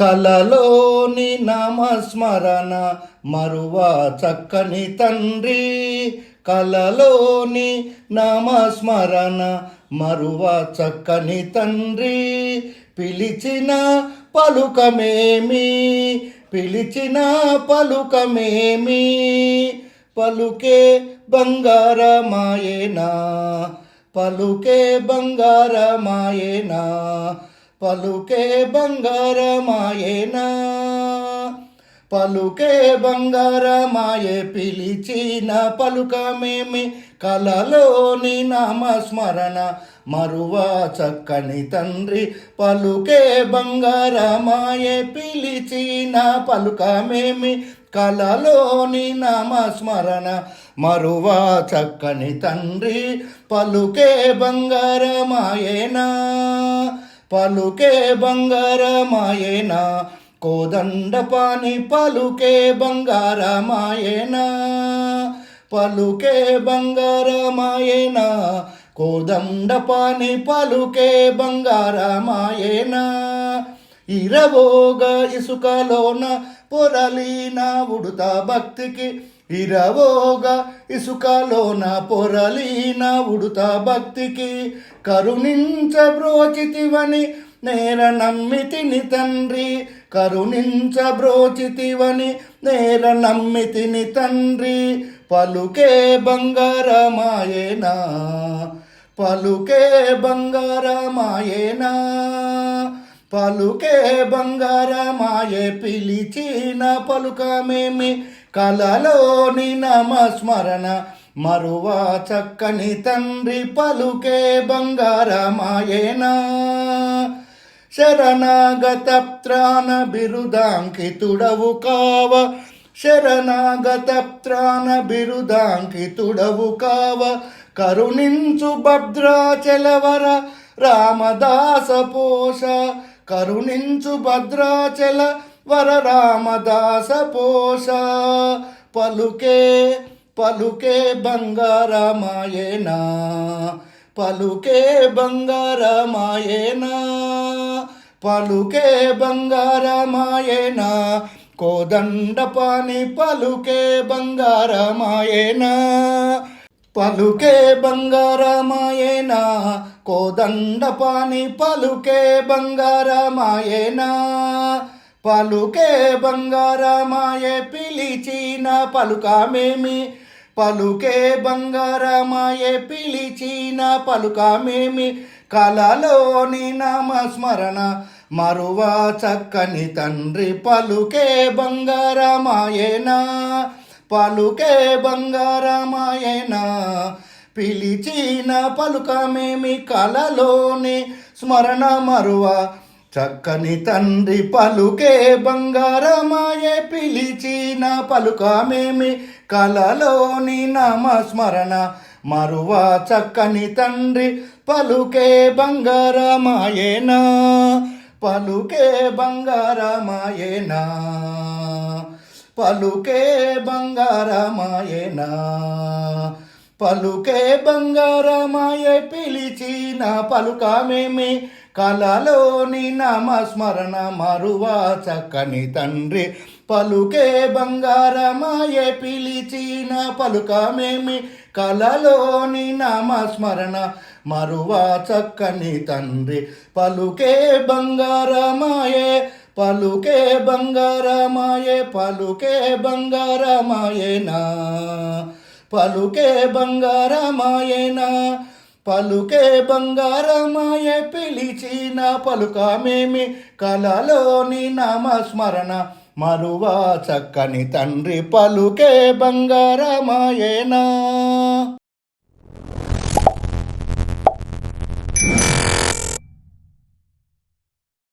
కలలోని నామస్మరణ మరువా చక్కని తండ్రి. కలలోని నామస్మరణ మరువా చక్కని తండ్రి. పిలిచిన పలుకమేమి? పిలిచిన పలుకమేమి? పలుకే బంగారమాయేనా? పలుకే బంగారమాయేనా? పలుకే బంగారమాయేనా? పలుకే బంగారమాయే పిలిచిన పలుకమేమి? కలలోని నామస్మరణ మరువా చక్కని తండ్రి. పలుకే బంగారమాయే పిలిచిన పలుకమేమి? కలలోని నామస్మరణ మరువా చక్కని తండ్రి. పలుకే బంగారమాయేనా? పలుకే బంగారమాయేనా? కోదండపాని పలుకే బంగారమాయేనా? పలుకే బంగారమాయేనా? కోదండపాని పలుకే బంగారమాయేనా? ఇరవోగా ఇసుకలోన పొరలీనా ఉడుత భక్తికి ఇరవోగా ఇసుకలోన పొరలీన ఉడుత భక్తికి కరుణించబ్రోచితివని నేర నమ్మితిని తండ్రి. కరుణించబ్రోచితివని నేర నమ్మితిని తండ్రి. పలుకే బంగారమాయేనా పలుకే బంగారమాయేనా పలుకే బంగారమాయే పిలిచిన పలుకమేమి కలలోని నమస్మరణ మరువా చక్కని తండ్రి పలుకే బంగారమాయేనా. శరణాగత త్రాణ బిరుదాంకితుడవు కావ. శరణాగత త్రాణ బిరుదాంకితుడవు కావ. కరుణించు భద్రాచలవర రామదాస పోష. కరుణించు భద్రాచల వర రామదాస పోష పలుకే పలుకే బంగారమాయేనా. పలుకే బంగారమాయేనా. పలుకే బంగారమాయేనా. కోదండపాని పలుకే బంగారమాయేనా. పలుకే బంగారమాయేనా. కోదండపాని పలుకే బంగారమాయేనా. పలుకే బంగారమాయే పిలిచిన పలుకామేమి? పలుకే బంగారమాయే పిలిచిన పలుకామేమి? కలలోని నామస్మరణ మరువా చక్కని తండ్రి పలుకే బంగారమాయేనా పలుకే బంగారమాయేనా పిలిచిన పలుకమేమి? కలలోని స్మరణ మరువా చక్కని తండ్రి పలుకే బంగారమాయే పిలిచిన పలుకామేమి కలలోని నామస్మరణ. మరువా చక్కని తండ్రి పలుకే బంగారమాయేనా? పలుకే బంగారమాయేనా? పలుకే బంగారమాయేనా? పలుకే బంగారమాయే పిలిచిన పలుకామేమి కలలోని నామస్మరణ మరువా చక్కని తండ్రి. పలుకే బంగారమాయే పిలిచిన పలుకామేమి? కలలోని నామస్మరణ మరువా చక్కని తండ్రి. పలుకే బంగారమాయే పలుకే బంగారమాయే పలుకే బంగారమాయేనా పలుకే బంగారమాయేనా పలుకే బంగారమాయ పిలిచిన పలుకామేమి కలలోని నామస్మరణ మరువా చక్కని తండ్రి పలుకే బంగారమాయేనా?